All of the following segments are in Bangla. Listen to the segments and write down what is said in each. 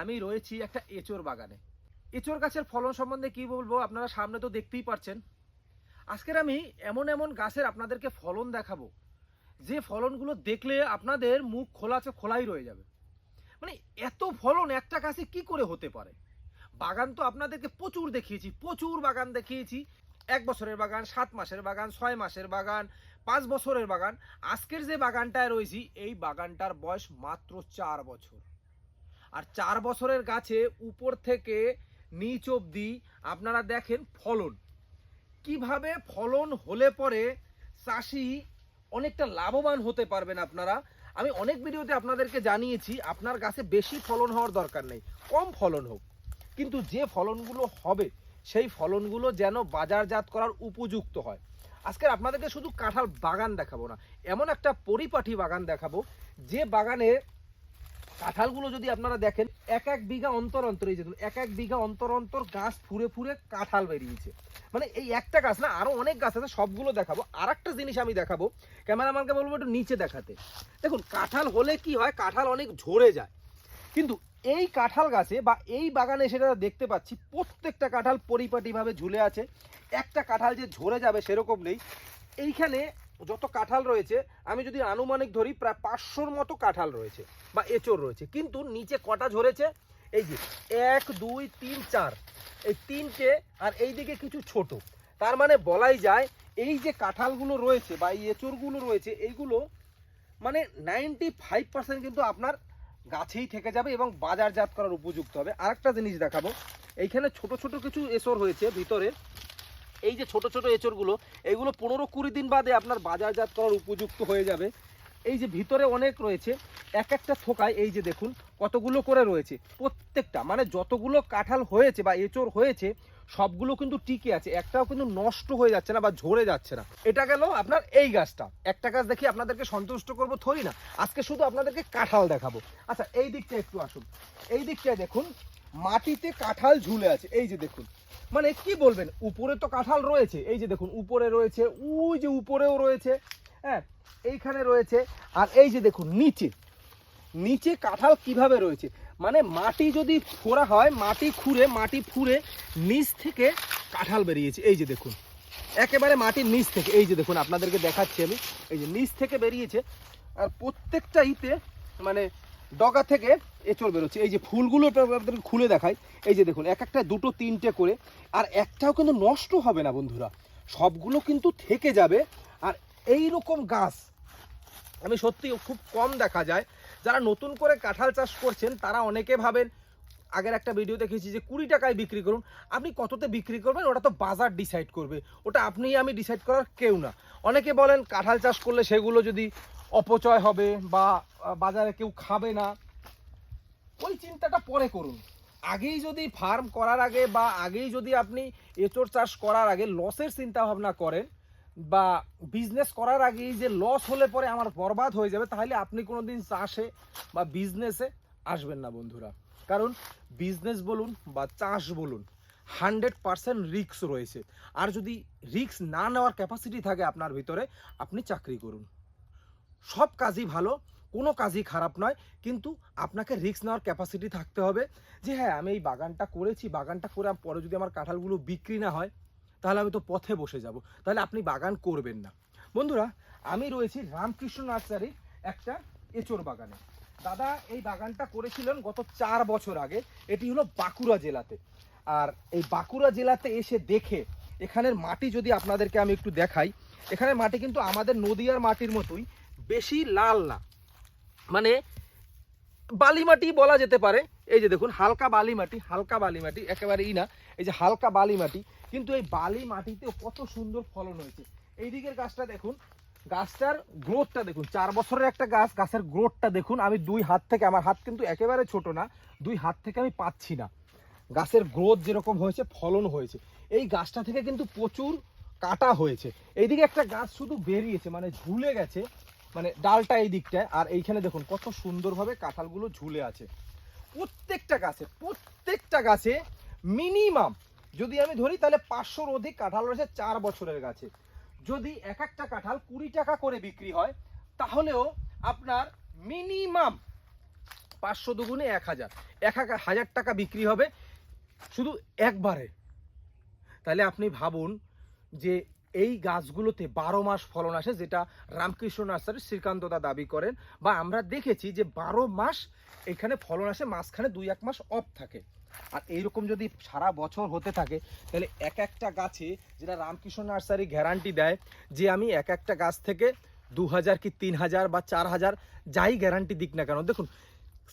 আমি রয়েছি একটা এঁচোর বাগানে। এঁচোর গাছের ফলন সম্বন্ধে কি বলব আপনারা সামনে তো দেখতেই পারছেন। আজকের আমি এমন এমন গাছের আপনাদেরকে ফলন দেখাবো। যে ফলনগুলো দেখলে আপনাদের মুখ খোলা আছে, খোলাই রয়ে যাবে। মানে এত ফলন একটা গাছে কি করে হতে পারে? বাগান তো আপনাদেরকে প্রচুর দেখিয়েছি, প্রচুর বাগান দেখিয়েছি। এক বছরের বাগান, সাত মাসের বাগান, ছয় মাসের বাগান, পাঁচ বছরের বাগান। আজকের যে বাগানটায় রয়েছি, এই বাগানটার বয়স মাত্র চার বছর। আর চার বছরের গাছে উপর থেকে নিচ অবধি আপনারা দেখেন ফলন। কীভাবে ফলন হলে পরে চাষি অনেকটা লাভবান হতে পারবেন আপনারা? আমি অনেক ভিডিওতে আপনাদেরকে জানিয়েছি, আপনার গাছে বেশি ফলন হওয়ার দরকার নেই, কম ফলন হোক। কিন্তু যে ফলনগুলো হবে, সেই ফলনগুলো যেন বাজারজাত করার উপযুক্ত হয়। আজকে আপনাদেরকে শুধু কাঁঠাল বাগান দেখাবো না, এমন একটা পরিপাটি বাগান দেখাবো, যে বাগানে কাঁঠালগুলো যদি আপনারা দেখেন, এক এক বিঘা অন্তর অন্তর এই যে এক এক বিঘা অন্তর অন্তর গাছ ফুরে ফুরে কাঁঠাল বেরিয়েছে। মানে এই একটা গাছ না, আরও অনেক গাছ আছে, সবগুলো দেখাবো। আর একটা জিনিস আমি দেখাবো, ক্যামেরাম্যানকে বলব একটু নিচে দেখাতে। দেখুন, কাঁঠাল হলে কি হয়, কাঁঠাল অনেক ঝরে যায়। কিন্তু এই কাঁঠাল গাছে বা এই বাগানে সেটা দেখতে পাচ্ছি, প্রত্যেকটা কাঁঠাল পরিপাটিভাবে ঝুলে আছে। একটা কাঁঠাল যে ঝরে যাবে সেরকম নেই। এইখানে যত কাঁঠাল রয়েছে, আমি যদি আনুমানিক ধরি, প্রায় পাঁচশোর মতো কাঁঠাল রয়েছে বা এঁচড় রয়েছে। কিন্তু নিচে কটা ঝরেছে? এই যে, এক, দুই, তিন, চার। এই তিনটে আর এই দিকে কিছু ছোট। তার মানে বলাই যায়, এই যে কাঁঠালগুলো রয়েছে বা এই এঁচড়গুলো রয়েছে, এইগুলো মানে নাইনটি ফাইভ পার্সেন্ট কিন্তু আপনার গাছেই থেকে যাবে এবং বাজারজাত করার উপযুক্ত হবে। আরেকটা জিনিস দেখাবো। এইখানে ছোট ছোট কিছু এসর হয়েছে ভিতরে। এই যে ছোট ছোট এঁচড়গুলো এইগুলো পনেরো কুড়ি দিন বাদে আপনার বাজারজাত করার উপযুক্ত হয়ে যাবে। এই যে ভিতরে অনেক রয়েছে, এক একটা থোকায়, এই যে দেখুন কতগুলো করে রয়েছে। প্রত্যেকটা মানে যতগুলো কাঁঠাল হয়েছে বা এঁচড় হয়েছে, সবগুলো কিন্তু টিকে আছে, একটাও কিন্তু নষ্ট হয়ে যাচ্ছে না বা ঝরে যাচ্ছে না। এটা গেল আপনার এই গাছটা। একটা গাছ দেখি আপনাদেরকে সন্তুষ্ট করব থরি না, আজকে শুধু আপনাদেরকে কাঁঠাল দেখাবো। আচ্ছা এই দিকটা একটু আসুন। এই দিকটায় দেখুন মাটিতে কাঁঠাল ঝুলে আছে। এই যে দেখুন। মানে কি বলবেন? উপরে তো কাঁঠাল রয়েছে। এই যে দেখুন, উপরে রয়েছে ওই যে উপরেও রয়েছে হ্যাঁ এইখানে রয়েছে, আর এই যে দেখুন, নিচে। নিচে কাঁঠাল কীভাবে রয়েছে? মানে মাটি যদি ফোড়া হয়, মাটি খুঁড়ে, মাটি ফুঁড়ে নিচ থেকে কাঁঠাল বেরিয়েছে। এই যে দেখুন, একেবারে মাটির নিচ থেকে। এই যে দেখুন, আপনাদেরকে দেখাচ্ছি আমি। এই যে নিচ থেকে বেরিয়েছে, আর প্রত্যেকটা ইতে মানে ডগা থেকে এঁচড় বেরোচ্ছে। এই যে ফুলগুলো আপনাদেরকে খুলে দেখায় এই যে দেখুন, এক একটা, দুটো, তিনটে করে। আর একটাও কিন্তু নষ্ট হবে না বন্ধুরা। সবগুলো কিন্তু থেকে যাবে। আর এই রকম গাছ, আমি সত্যি খুব কম দেখা যায়। যারা নতুন করে কাঁঠাল চাষ করছেন, তারা অনেকে ভাবেন, আগের একটা ভিডিও দেখেছি যে কুড়ি টাকায় বিক্রি করুন। আপনি কততে বিক্রি করবেন? ওটা তো বাজার ডিসাইড করবে। ওটা আপনি আমি ডিসাইড করার কেউ না। অনেকে বলেন, কাঁঠাল চাষ করলে সেগুলো যদি অপচয় হবে বা বাজারে কেউ খাবে না, ওই চিন্তাটা পরে করুন। আগেই যদি ফার্ম করার আগে বা আগেই যদি আপনি এঁচড় চাষ করার আগে লসের চিন্তা ভাবনা করেন বা বিজনেস করার আগেই যে লস হলে পরে আমার বরবাদ হয়ে যাবে, তাহলে আপনি কোনোদিন চাষে বা বিজনেসে আসবেন না বন্ধুরা। কারণ বিজনেস বলুন বা চাষ বলুন হান্ড্রেড পারসেন্ট রিক্স রয়েছে। আর যদি রিক্স না নেওয়ার ক্যাপাসিটি থাকে আপনার ভিতরে, আপনি চাকরি করুন। সব কাজই ভালো, কোনো কাজই খারাপ নয়, কিন্তু আপনাকে রিস্ক নেওয়ার ক্যাপাসিটি থাকতে হবে যে হ্যাঁ আমি এই বাগানটা করেছি, বাগানটা করে পরে যদি আমার কাঁঠালগুলো বিক্রি না হয়, তাহলে আমি তো পথে বসে যাব। তাহলে আপনি বাগান করবেন না। বন্ধুরা, আমি রয়েছি রামকৃষ্ণ নার্সারি একটা এঁচোর বাগানে। দাদা, এই বাগানটা করেছিলেন গত চার বছর আগে, এটি হলো বাঁকুড়া জেলাতে। আর এই বাঁকুড়া জেলাতে এসে দেখে, এখানের মাটি যদি আপনাদেরকে আমি একটু দেখাই, এখানের মাটি কিন্তু আমাদের নদীয়ার মাটির মতোই বেশি লাল না। মানে বালি মাটি বলা যেতে পারে। এই যে দেখুন, হালকা বালি মাটি, হালকা বালি মাটি একেবারে ই না। এই যে হালকা বালি মাটি, কিন্তু এই বালি মাটিতেও কত সুন্দর ফলন হয়েছে। এই দিকের গাছটা দেখুন, গাছটার গ্রোথটা দেখুন। চার বছরের একটা গাছ, গাছের গ্রোথটা দেখুন। আমি দুই হাত থেকে, আমার হাত কিন্তু একেবারে ছোট না, দুই হাত থেকে আমি পাচ্ছি না। গাছের গ্রোথ যেরকম হয়েছে, ফলন হয়েছে। এই গাছটা থেকে কিন্তু প্রচুর কাটা হয়েছে। এইদিকে একটা গাছ শুধু বেরিয়েছে মানে ঝুলে গেছে। মানে ডালটা এই দিকটায়, আর এইখানে দেখুন কত সুন্দরভাবে কাঁঠালগুলো ঝুলে আছে। প্রত্যেকটা গাছে প্রত্যেকটা গাছে মিনিমাম যদি আমি ধরি তাহলে পাঁচশোর অধিক কাঁঠাল রয়েছে চার বছরের গাছে। যদি এক একটা কাঁঠাল কুড়ি টাকা করে বিক্রি হয়, তাহলেও আপনার মিনিমাম পাঁচশো দুগুণে এক হাজার। এক হাজার- টাকা বিক্রি হবে শুধু একবারে। তাহলে আপনি ভাবুন যে এই গাছগুলোতে বারো মাস ফলন আসে, যেটা রামকৃষ্ণ নার্সারি শ্রীকান্তদা দাবি করেন। বা আমরা দেখেছি যে বারো মাস এখানে ফলন আসে, মাঝখানে দুই এক মাস অফ থাকে। আর এইরকম যদি সারা বছর হতে থাকে, তাহলে এক একটা গাছে যেটা রামকৃষ্ণ নার্সারি গ্যারান্টি দেয়, যে আমি এক একটা গাছ থেকে দু হাজার কি তিন হাজার বা চার হাজার, যাই গ্যারান্টি দিক না কেন, দেখুন,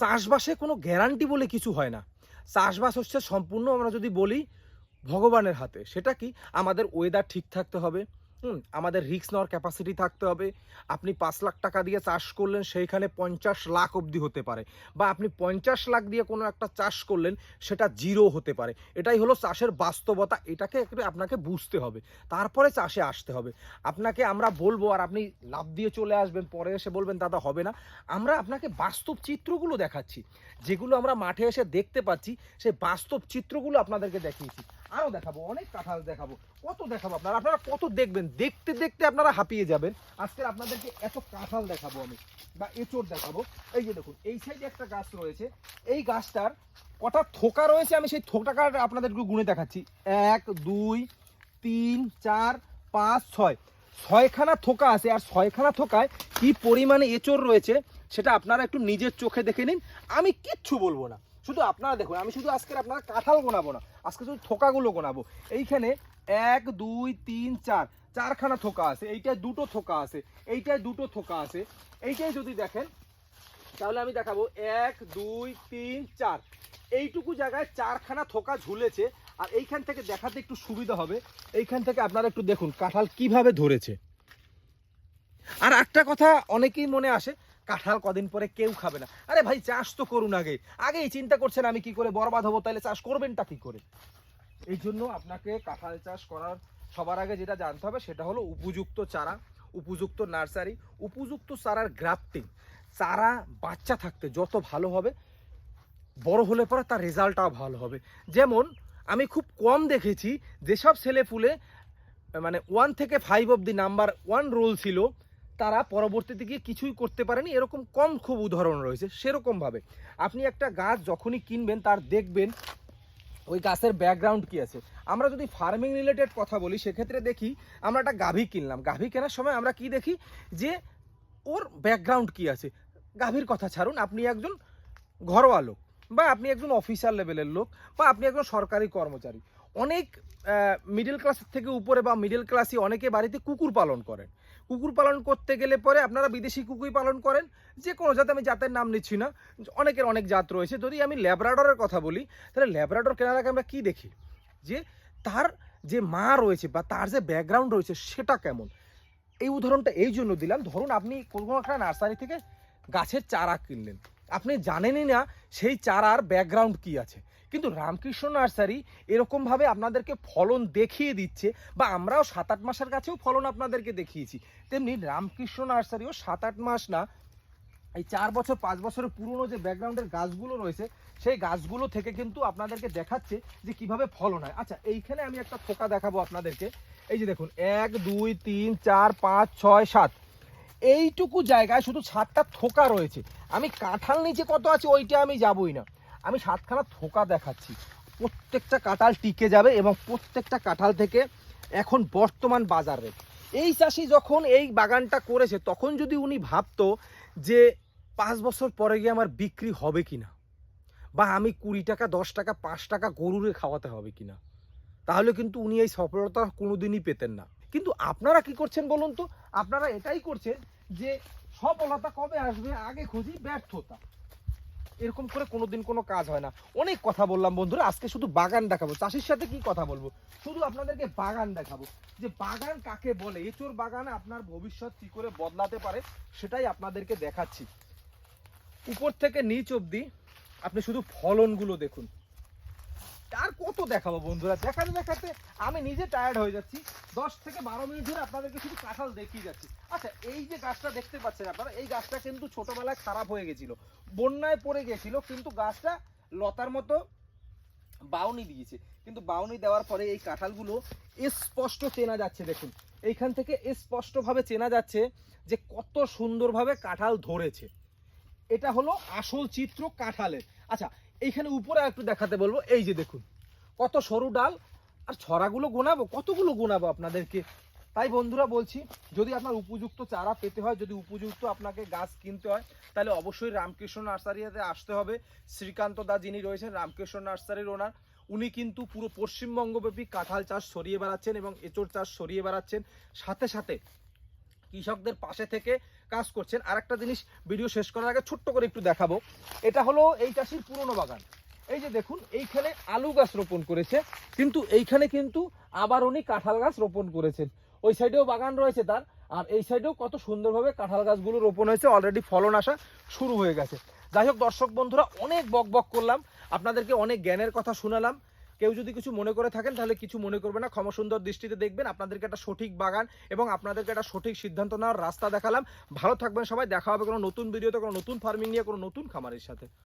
চাষবাসে কোনো গ্যারান্টি বলে কিছু হয় না। চাষবাস হচ্ছে সম্পূর্ণ আমরা যদি বলি ভগবানের হাতে। সেটা কি? আমাদের ওয়েদার ঠিক থাকতে হবে, হুম? আমাদের রিস্ক নেওয়ার ক্যাপাসিটি থাকতে হবে। আপনি পাঁচ লাখ টাকা দিয়ে চাষ করলেন, সেইখানে পঞ্চাশ লাখ অবধি হতে পারে। বা আপনি পঞ্চাশ লাখ দিয়ে কোনো একটা চাষ করলেন, সেটা জিরো হতে পারে। এটাই হলো চাষের বাস্তবতা। এটাকে একটু আপনাকে বুঝতে হবে। তারপরে চাষে আসতে হবে। আপনাকে আমরা বলব, আর আপনি লাভ দিয়ে চলে আসবেন, পরে এসে বলবেন, দাদা, হবে না। আমরা আপনাকে বাস্তব চিত্রগুলো দেখাচ্ছি। যেগুলো আমরা মাঠে এসে দেখতে পাচ্ছি, সেই বাস্তব চিত্রগুলো আপনাদেরকে দেখিয়েছি। আরও দেখাবো, অনেক কাঁঠাল দেখাবো, কত দেখাবো আপনারা? আপনারা কত দেখবেন? দেখতে দেখতে আপনারা হাঁপিয়ে যাবেন। আজকে আপনাদেরকে এত কাঁঠাল দেখাবো আমি, বা এঁচড় দেখাবো। এই যে দেখুন, এই সাইডে একটা গাছ রয়েছে। এই গাছটার কটা থোকা রয়েছে, আমি সেই থোকাটা আপনাদেরকে গুনে দেখাচ্ছি। এক, দুই, তিন, চার, পাঁচ, ছয়। ছয়খানা থোকা আছে, আর ছয়খানা থোকায় কি পরিমাণে এঁচড় রয়েছে, সেটা আপনারা একটু নিজের চোখে দেখে নিন। আমি কিচ্ছু বলব না। শুধু আপনারা দেখুন, আমি শুধু আজকে আপনারা কাঁঠাল গোনাবো না, আজকে শুধু থোকাগুলো গোনাবো। এইখানে এক, দুই, তিন, চার, চারখানা থোকা আছে, এইটায় দুটো থোকা আছে, এইটায় দুটো থোকা আছে, এইটাই যদি দেখেন, তাহলে আমি দেখাবো, এক, দুই, তিন, চার। এইটুকু জায়গায় চারখানা থোকা ঝুলেছে, আর এইখান থেকে দেখাতে একটু সুবিধা হবে। এইখান থেকে আপনারা একটু দেখুন কাঁঠাল কীভাবে ধরেছে। আর একটা কথা অনেকেই মনে আসে কাঁঠাল কদিন পরে কেউ খাবে না। আরে ভাই, চাষ তো করুন আগে। আগেই চিন্তা করছেন আমি কি করে বরবাদ হব, তাহলে চাষ করবেনটা কি করে? এই জন্য আপনাকে কাঁঠাল চাষ করার সবার আগে যেটা জানতে হবে, সেটা হলো উপযুক্ত চারা, উপযুক্ত নার্সারি, উপযুক্ত চারার গ্রাফটিং। চারা বাচ্চা থাকতে যত ভালো হবে, বড় হলে পরে তার রেজাল্টটাও ভালো হবে। যেমন, আমি খুব কম দেখেছি, যেসব ছেলে ফুলে মানে ওয়ান থেকে five of the number one roll ছিল তারা পরবর্তীতে গিয়ে কিছুই করতে পারেনি। এরকম কম খুব উদাহরণ রয়েছে, সেরকমভাবে। আপনি একটা গাছ যখনই কিনবেন, তার দেখবেন ওই গাছের ব্যাকগ্রাউন্ড কি আছে। আমরা যদি ফার্মিং রিলেটেড কথা বলি, সেক্ষেত্রে দেখি আমরা একটা গাভী কিনলাম। গাভী কেনার সময় আমরা কি দেখি যে ওর ব্যাকগ্রাউন্ড কি আছে। গাভীর কথা ছাড়ুন, আপনি একজন ঘরোয়া লোক বা আপনি একজন অফিসার লেভেলের লোক বা আপনি একজন সরকারি কর্মচারী। অনেক মিডল ক্লাস থেকে উপরে বা মিডল ক্লাসই অনেকে বাড়িতে কুকুর পালন করেন। কুকুর পালন করতে গেলে পরে আপনারা বিদেশি কুকুরই পালন করেন, যে কোনো জাত আমি জাতের নাম নিচ্ছি না, অনেকের অনেক জাত রয়েছে। যদি আমি ল্যাব্রাডরের কথা বলি, তাহলে ল্যাব্রাডর কেনার আগে আমরা কী দেখি? যে তার যে মা রয়েছে বা তার যে ব্যাকগ্রাউন্ড রয়েছে, সেটা কেমন? এই উদাহরণটা এই জন্য দিলাম। ধরুন আপনি কোনো একটা নার্সারি থেকে গাছের চারা কিনলেন। আপনি জানেনই না সেই চারার ব্যাকগ্রাউন্ড কি আছে। কিন্তু রামকৃষ্ণ নার্সারি এরকমভাবে আপনাদেরকে ফলন দেখিয়ে দিচ্ছে বা আমরাও সাত আট মাসের কাছেও ফলন আপনাদেরকে দেখিয়েছি। তেমনি রামকৃষ্ণ নার্সারিও সাত আট মাস না, এই চার বছর, পাঁচ বছরের পুরনো যে ব্যাকগ্রাউন্ডের গাছগুলো রয়েছে, সেই গাছগুলো থেকে কিন্তু আপনাদেরকে দেখাচ্ছে যে কীভাবে ফলন হয়। আচ্ছা এইখানে আমি একটা থোকা দেখাবো আপনাদেরকে। এই যে দেখুন, এক, দুই, তিন, চার, পাঁচ, ছয়, সাত। এইটুকু জায়গায় শুধু সাতটা থোকা রয়েছে। আমি কাঁঠাল নিচে কত আছে ওইটা আমি যাবই না। আমি সাতখানা থোকা দেখাচ্ছি। প্রত্যেকটা কাঁঠাল টিকে যাবে এবং প্রত্যেকটা কাঁঠাল থেকে এখন বর্তমান বাজার রেট। এই চাষি যখন এই বাগানটা করেছে, তখন যদি উনি ভাবতো যে পাঁচ বছর পরে গিয়ে আমার বিক্রি হবে কিনা, বা আমি কুড়ি টাকা, দশ টাকা, পাঁচ টাকা গরুরে খাওয়াতে হবে কি না তাহলে কিন্তু উনি এই সফলতা কোনোদিনই পেতেন না। কিন্তু আপনারা কি করছেন বলুন তো? আপনারা এটাই করছেন যে সফলতা কবে আসবে? আগে খুঁজি ব্যর্থতা। এরকম করে কোনোদিন কোনো কাজ হয় না। অনেক কথা বললাম বন্ধুরা, আজকে শুধু বাগান দেখাবো। চাষির সাথে কি কথা বলব? শুধু আপনাদেরকে বাগান দেখাবো। যে বাগান কাকে বলে? এচোর বাগানে আপনার ভবিষ্যৎ কি করে বদলাতে পারে সেটাই আপনাদেরকে দেখাচ্ছি। উপর থেকে নিচ অবধি আপনি শুধু ফলনগুলো দেখুন। আর কত দেখাবো বন্ধুরা? দেখাতে দেখাতে আমি নিজে টায়ার্ড হয়ে যাচ্ছি। দশ থেকে বারো মিনিট ধরে আপনাদেরকে শুধু কাঁঠাল দেখিয়ে যাচ্ছি। আচ্ছা এই যে গাছটা দেখতে পাচ্ছেন আপনারা, এই গাছটা কিন্তু ছোটবেলায় খারাপ হয়ে গেছিল। বন্যায় পড়ে গেছিল, কিন্তু গাছটা লতার মতো বাউনি দিয়েছে। কিন্তু বাউনি দেওয়ার পরে এই কাঁঠালগুলো স্পষ্ট চেনা যাচ্ছে, দেখুন। এইখান থেকে স্পষ্টভাবে চেনা যাচ্ছে যে কত সুন্দরভাবে কাঁঠাল ধরেছে। এটা হলো আসল চিত্র কাঁঠালের। আচ্ছা এইখানে উপরে একটু দেখাতে বলব, এই যে দেখুন, কত সরু ডাল, আর ছড়াগুলো গোনাবো, কতগুলো গোনাবো আপনাদেরকে? তাই বন্ধুরা বলছি, যদি আপনার উপযুক্ত চারা পেতে হয়, যদি উপযুক্ত আপনাকে গাছ কিনতে হয়, তাহলে অবশ্যই রামকৃষ্ণ নার্সারিতে আসতে হবে। শ্রীকান্ত দা যিনি রয়েছেন, রামকৃষ্ণ নার্সারির ওনার, উনি কিন্তু পুরো পশ্চিমবঙ্গব্যাপী কাঁঠাল চাষ সরিয়ে বেড়াচ্ছেন এবং এঁচড় চাষ সরিয়ে বেড়াচ্ছেন। সাথে সাথে কৃষকদের পাশে থেকে কাজ করছেন। আর একটা জিনিস ভিডিও শেষ করার আগে ছোট্ট করে একটু দেখাবো। এটা হলো এই চাষির পুরনো বাগান। এই যে দেখুন, এইখানে আলু গাছ রোপণ করেছে, কিন্তু এইখানে কিন্তু আবার উনি কাঁঠাল গাছ রোপণ করেছেন। ওই সাইডেও বাগান রয়েছে তার, আর এই সাইডেও কত সুন্দরভাবে কাঁঠাল গাছগুলো রোপণ হয়েছে অলরেডি ফলন আসা শুরু হয়ে গেছে। যাই হোক, দর্শক বন্ধুরা, অনেক বক বক করলাম। আপনাদেরকে অনেক জ্ঞানের কথা শোনালাম। কেউ যদি কিছু মনে করে থাকেন, তাহলে কিছু মনে করবে না। ক্ষমসুন্দর দৃষ্টিতে দেখবেন, আপনাদেরকে একটা সঠিক বাগান এবং আপনাদেরকে একটা সঠিক সিদ্ধান্ত নেওয়ার রাস্তা দেখালাম। ভালো থাকবেন সবাই, দেখা হবে কোনো নতুন ভিডিওতে কোনো নতুন ফার্মিং নিয়ে, কোনো নতুন খামারের সাথে।